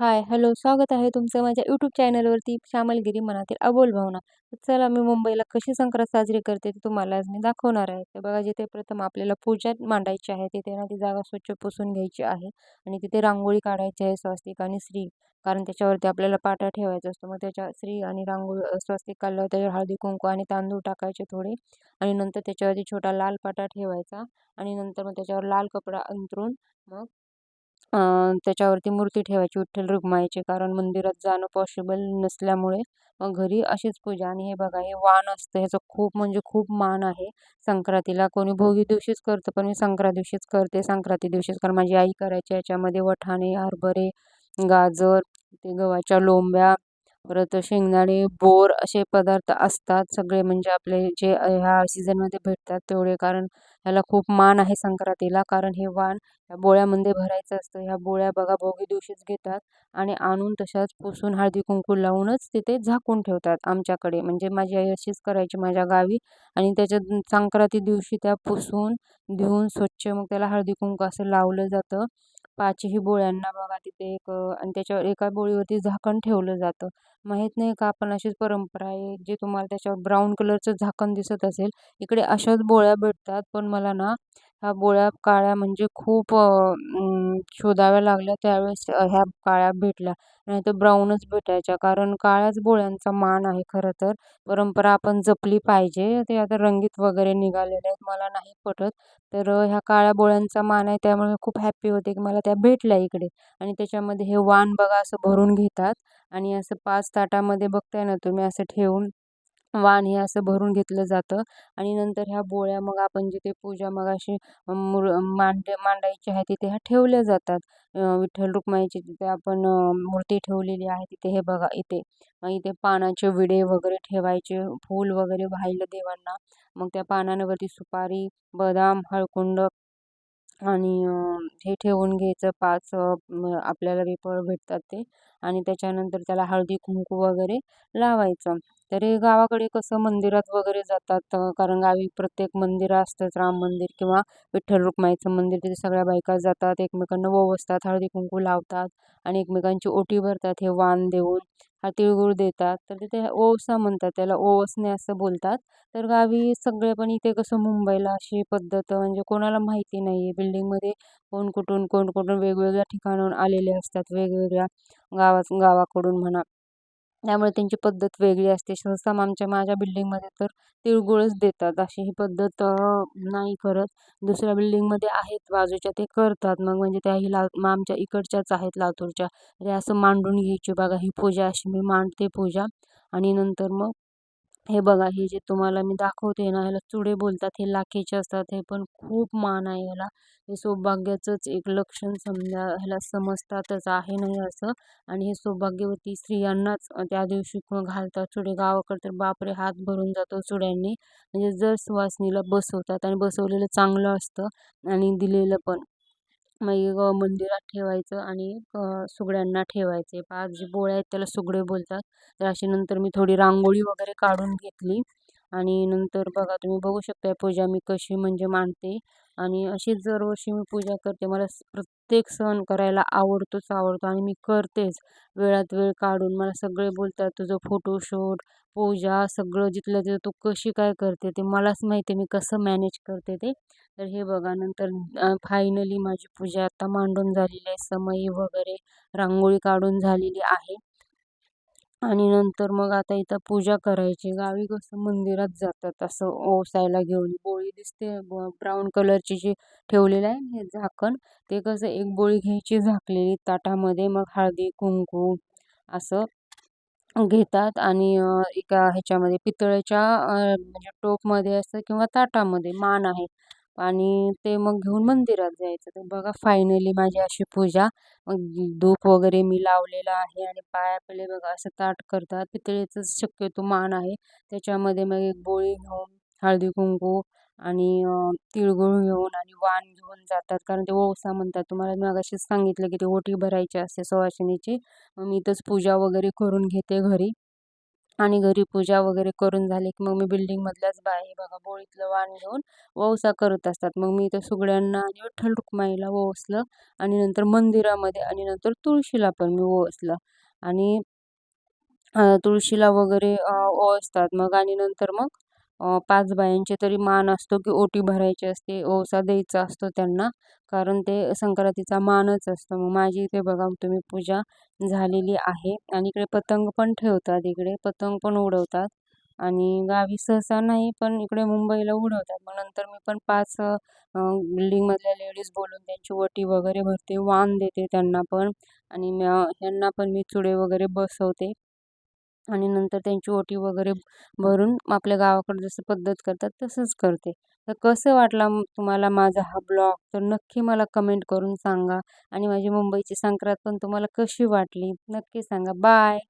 हाय, hello. स्वागत आहे तुमचं माझ्या यूट्यूब चॅनलवरती श्यामलगिरी मनातील अबोल भावना. तर चला मी मुंबईला कशी संक्रांत साजरी करते ते तुम्हाला आज मी दाखवणार आहे. तर बघा जिथे प्रथम आपल्याला पूजा मांडायची आहे तिथे ना ती जागा स्वच्छ पुसून घ्यायची आहे आणि तिथे रांगोळी काढायची आहे स्वस्तिक आणि श्री कारण त्याच्यावरती आपल्याला पाटा ठेवायचा असतो. मग त्याच्या श्री आणि रांगोळी स्वस्तिक काढल्यावर त्याच्यावर हळदी कुंकू आणि तांदूळ टाकायचे थोडे आणि नंतर त्याच्यावरती छोटा लाल पाटा ठेवायचा आणि नंतर मग त्याच्यावर लाल कपडा अंथरून मग त्याच्यावरती मूर्ती ठेवायची विठ्ठल रुक्माईची कारण मंदिरात जाणं पॉसिबल नसल्यामुळे मग घरी अशीच पूजा. आणि हे बघा हे वाण असतं ह्याचं खूप म्हणजे खूप मान आहे. संक्रांतीला कोणी भोगी दिवशीच करतं पण मी संक्रांत दिवशीच करते संक्रांती दिवशीच. कारण माझी आई करायची याच्यामध्ये वठाणे हरभरे गाजर ते गव्हाच्या लोंब्या परत शेंगदाणे बोर असे पदार्थ असतात सगळे म्हणजे आपले जे ह्या सीझनमध्ये भेटतात तेवढे. कारण ह्याला खूप मान आहे संक्रांतीला. कारण हे वाण ह्या बोळ्यामध्ये भरायचं असतं. ह्या बोळ्या बघा भोगी दिवशीच घेतात आणि आणून तशाच पुसून हळदी कुंकू लावूनच तिथे झाकून ठेवतात आमच्याकडे. म्हणजे माझी आई अशीच करायची माझ्या गावी आणि त्याच्या संक्रांती दिवशी त्या पुसून धुवून स्वच्छ मग त्याला हळदी कुंकू असं लावलं जातं. पाचही बोळ्यांना बघा तिथे एक आणि त्याच्यावर एका बोळीवरती झाकण ठेवलं जातं. माहीत नाही का आपण अशीच परंपरा आहे जे तुम्हाला त्याच्यावर ब्राऊन कलरचं झाकण दिसत असेल. इकडे अशाच बोळ्या भेटतात पण मला ना ह्या बोळ्या काळ्या म्हणजे खूप शोधाव्या लागल्या त्यावेळेस ह्या काळ्या भेटल्या. नाही तर ब्राऊनच भेटायच्या. कारण काळ्याच बोळ्यांचा मान आहे खरं तर. परंपरा आपण जपली पाहिजे. ते आता रंगीत वगैरे निघालेले आहेत. मला नाही पटत. तर ह्या काळ्या बोळ्यांचा मान आहे. त्यामुळे खूप हॅप्पी होते की मला त्या भेटल्या इकडे. आणि त्याच्यामध्ये हे वाण बघा असं भरून घेतात. आणि असं पाच ताटामध्ये बघताय ना तुम्ही असं ठेवून वाण हे असं भरून घेतलं जातं. आणि नंतर ह्या बोळ्या मग आपण जिथे पूजा मग अशी मुर मांड मांडायची आहे तिथे ह्या ठेवल्या जातात. विठ्ठल रुक्माईची तिथे आपण मूर्ती ठेवलेली आहे तिथे हे बघा इथे. इथे पानाचे विडे वगैरे ठेवायचे फूल वगैरे वाहिलं देवांना. मग त्या पानांवरती सुपारी बदाम हळकुंड आणि हे ठेवून घ्यायचं. पाच आपल्याला वेफर भेटतात ते. आणि त्याच्यानंतर त्याला हळदी कुंकू वगैरे लावायचं. तरी गावाकडे कसं मंदिरात वगैरे जातात कारण गावी प्रत्येक मंदिर असतंच राम मंदिर किंवा विठ्ठल रुक्माईचं मंदिर तिथे सगळ्या बायका जातात एकमेकांना ओवसतात हळदी कुंकू लावतात आणि एकमेकांची ओटी भरतात हे वाण देऊन हा तिळगुळ देतात. तर तिथे ओवसा म्हणतात त्याला ओवसणे असं बोलतात. तर गावी सगळे पण इथे कसं मुंबईला अशी पद्धत म्हणजे कोणाला माहिती नाही आहे बिल्डिंगमध्ये कोण कुठून कोण कुठून वेगवेगळ्या ठिकाणाहून आलेले असतात वेगवेगळ्या गावा गावाकडून म्हणा. त्यामुळे त्यांची पद्धत वेगळी असते. सहसा आमच्या माझ्या बिल्डिंगमध्ये तर तिळगुळच देतात. अशी ही पद्धत नाही करत. दुसऱ्या बिल्डिंगमध्ये आहेत बाजूच्या ते करतात. मग म्हणजे त्याही ला आमच्या इकडच्याच आहेत लातूरच्या. म्हणजे असं मांडून घ्यायची. बघा ही पूजा अशी मी मांडते पूजा. आणि नंतर मग हे बघा हे जे तुम्हाला मी दाखवते ना ह्याला चुडे बोलतात हे लाखेचे असतात हे पण खूप मान आहे ह्याला. हे सौभाग्याचंच एक लक्षण समजा ह्याला समजतातच आहे नाही असं. आणि हे सौभाग्यवती स्त्रियांनाच त्या दिवशी घालतात चुडे. गावाकडे तर बापरे हात भरून जातो चुड्यांनी. म्हणजे जर सुवासनीला बसवतात आणि बसवलेलं चांगलं असतं आणि दिलेलं पण. मग मंदिरात ठेवायचं आणि सुगड्यांना ठेवायचे. पाच जे बोळ्या आहेत त्याला सुगडे बोलतात. तर अशी नंतर मी थोडी रांगोळी वगैरे काढून घेतली. आणि नंतर बघा तुम्ही बघू शकता पूजा मी कशी म्हणजे मांडते. आणि अशीच दरवर्षी मी पूजा करते. मला प्रत्येक सण करायला आवडतोच आवडतो आणि मी करतेच. वेळात वेळ काढून मला सगळे बोलतात तुझं फोटोशूट पूजा सगळं जिथलं तिथं तू कशी काय करते ते मलाच माहिती आहे मी कसं मॅनेज करते ते. तर हे बघा नंतर फायनली माझी पूजा आता मांडून झालेली आहे. समई वगैरे रांगोळी काढून झालेली आहे. आणि नंतर मग आता इथं पूजा करायची. गावी कसं मंदिरात जातात असं ओसायला घेऊन. बोळी दिसते ब्राऊन कलरची जी ठेवलेलं आहे हे झाकण ते कसं एक बोळी घ्यायची झाकलेली ताटामध्ये मग हळदी कुंकू असं घेतात आणि एका ह्याच्यामध्ये पितळेच्या म्हणजे टोपमध्ये असतं किंवा ताटामध्ये मान आहे. आणि ते मग घेऊन मंदिरात जायचं. तर बघा फायनली माझी अशी पूजा मग धूप वगैरे मी लावलेला आहे आणि पायापले बघा असं ताट करतात. पितळेचंच शक्यतो मान आहे. त्याच्यामध्ये मग एक बोळी घेऊन हळदी कुंकू आणि तिळगुळ घेऊन आणि वाण घेऊन जातात. कारण ते ओसा म्हणतात. तुम्हाला मी अशीच सांगितलं की ते ओटी भरायची असते सुवासिनीची मग मी इथंच पूजा वगैरे करून घेते घरी. आणि घरी पूजा वगैरे करून झाली की मग मी बिल्डिंगमधल्याच बाई बघा बोळीतलं वाण घेऊन वौसा करत असतात. मग मी इथं सुगड्यांना आणि विठ्ठल रुक्माईला ओवासलं आणि नंतर मंदिरामध्ये आणि नंतर तुळशीला पण मी ओवासलं आणि तुळशीला वगैरे ओसतात मग आणि नंतर मग पाच बायांचे तरी मान असतो की ओटी भरायची असते ओसा द्यायचा असतो त्यांना. कारण ते संक्रांतीचा मानच असतो. मग माझी इथे बघा तुम्ही पूजा झालेली आहे आणि इकडे पतंग पण ठेवतात इकडे. पतंग पण उडवतात आणि गावी सहसा नाही पण इकडे मुंबईला उडवतात. मग नंतर मी पण पाच बिल्डिंगमधल्या लेडीज बोलून त्यांची ओटी वगैरे भरते वाण देते त्यांना पण. आणि ह्यांना पण मी चुडे वगैरे बसवते. आणि नंतर त्यांची ओटी वगैरे भरून आपल्या गावाकडं जसं पद्धत करतात तसंच करते. तर कसं वाटला तुम्हाला माझा हा ब्लॉग? तर नक्की मला कमेंट करून सांगा आणि माझी मुंबईची संक्रांत पण तुम्हाला कशी वाटली नक्की सांगा. बाय!